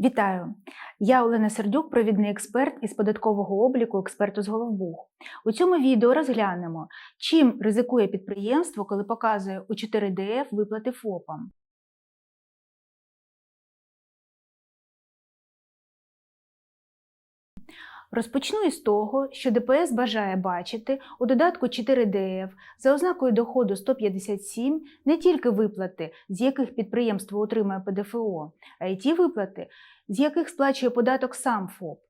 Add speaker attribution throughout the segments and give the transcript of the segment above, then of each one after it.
Speaker 1: Вітаю! Я Олена Сердюк, провідний експерт із податкового обліку експерту з Головбух. У цьому відео розглянемо, чим ризикує підприємство, коли показує у 4ДФ виплати ФОПам. Розпочну із того, що ДПС бажає бачити у додатку 4 ДФ за ознакою доходу 157 не тільки виплати, з яких підприємство отримує ПДФО, а й ті виплати, з яких сплачує податок сам ФОП.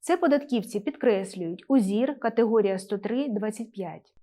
Speaker 1: Це податківці підкреслюють УЗІР категорія 103-25.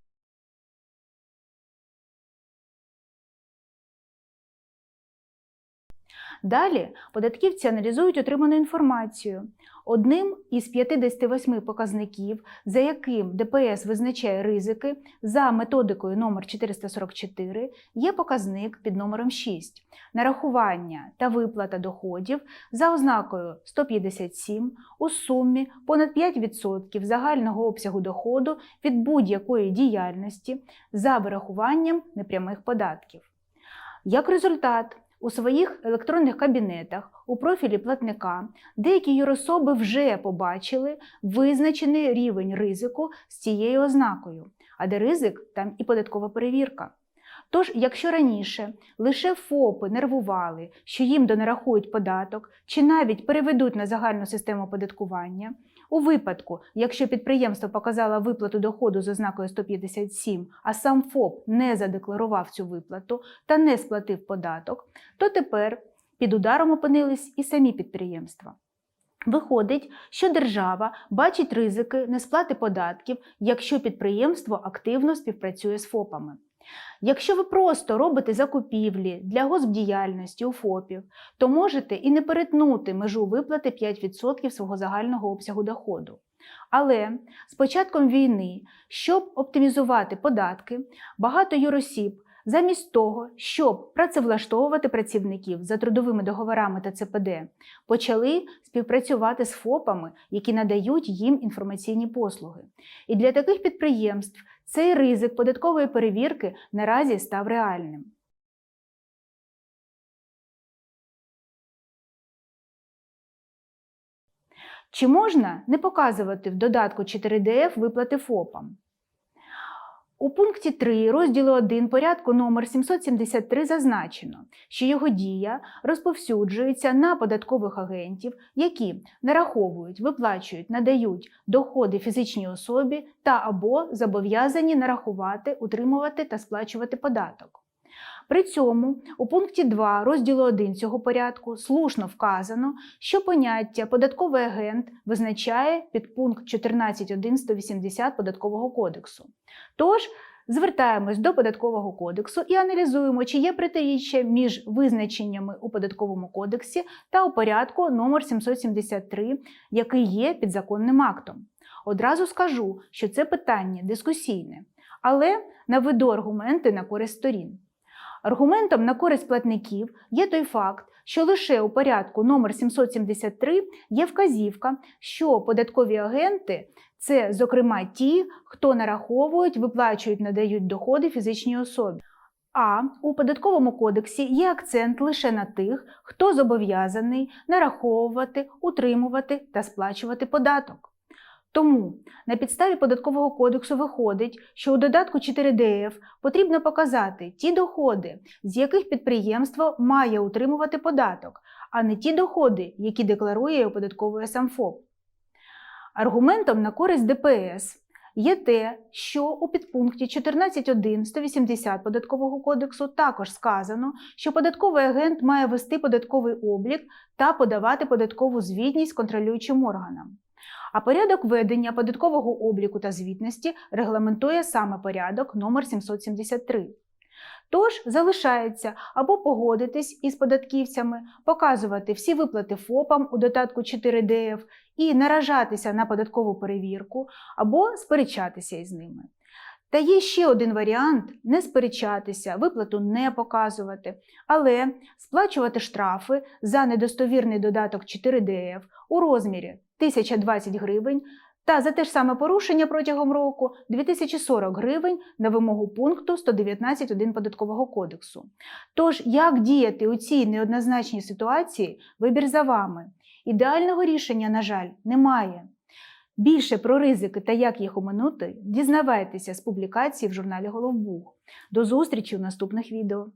Speaker 1: Далі податківці аналізують отриману інформацію. Одним із 58 показників, за яким ДПС визначає ризики за методикою номер 444, є показник під номером 6 нарахування та виплата доходів за ознакою 157 у сумі понад 5% загального обсягу доходу від будь-якої діяльності за вирахуванням непрямих податків. Як результат, у своїх електронних кабінетах у профілі платника деякі юрособи вже побачили визначений рівень ризику з цією ознакою, а де ризик, там і податкова перевірка. Тож, якщо раніше лише ФОПи нервували, що їм донарахують податок чи навіть переведуть на загальну систему оподаткування, у випадку, якщо підприємство показало виплату доходу з ознакою 157, а сам ФОП не задекларував цю виплату та не сплатив податок, то тепер під ударом опинились і самі підприємства. Виходить, що держава бачить ризики несплати податків, якщо підприємство активно співпрацює з ФОПами. Якщо ви просто робите закупівлі для госбдіяльності у ФОПів, то можете і не перетнути межу виплати 5% свого загального обсягу доходу. Але з початком війни, щоб оптимізувати податки, багато юросіб замість того, щоб працевлаштовувати працівників за трудовими договорами та ЦПД, почали співпрацювати з ФОПами, які надають їм інформаційні послуги. І для таких підприємств цей ризик податкової перевірки наразі став реальним. Чи можна не показувати в додатку 4DF виплати ФОПам? У пункті 3 розділу 1 порядку номер 773 зазначено, що його дія розповсюджується на податкових агентів, які нараховують, виплачують, надають доходи фізичній особі та або зобов'язані нарахувати, утримувати та сплачувати податок. При цьому у пункті 2 розділу 1 цього порядку слушно вказано, що поняття податковий агент визначає підпункт 14.1 180 податкового кодексу. Тож звертаємось до податкового кодексу і аналізуємо, чи є протиріччя між визначеннями у податковому кодексі та у порядку номер 773, який є підзаконним актом. Одразу скажу, що це питання дискусійне, але наведу аргументи на користь сторін. Аргументом на користь платників є той факт, що лише у порядку номер 773 є вказівка, що податкові агенти це, зокрема, ті, хто нараховують, виплачують, надають доходи фізичній особі. А у податковому кодексі є акцент лише на тих, хто зобов'язаний нараховувати, утримувати та сплачувати податок. Тому на підставі податкового кодексу виходить, що у додатку 4ДФ потрібно показати ті доходи, з яких підприємство має утримувати податок, а не ті доходи, які декларує і оподатковує сам ФОП. Аргументом на користь ДПС є те, що у підпункті 14.1 180 податкового кодексу також сказано, що податковий агент має вести податковий облік та подавати податкову звітність контролюючим органам. А порядок ведення податкового обліку та звітності регламентує саме порядок номер 773. Тож залишається або погодитись із податківцями, показувати всі виплати ФОПам у додатку 4DF і наражатися на податкову перевірку, або сперечатися із ними. Та є ще один варіант не сперечатися, виплату не показувати, але сплачувати штрафи за недостовірний додаток 4DF у розмірі 1020 гривень та за те ж саме порушення протягом року 2040 гривень на вимогу пункту 119.1 податкового кодексу. Тож, як діяти у цій неоднозначній ситуації, вибір за вами. Ідеального рішення, на жаль, немає. Більше про ризики та як їх оминути дізнавайтеся з публікації в журналі Головбух. До зустрічі в наступних відео.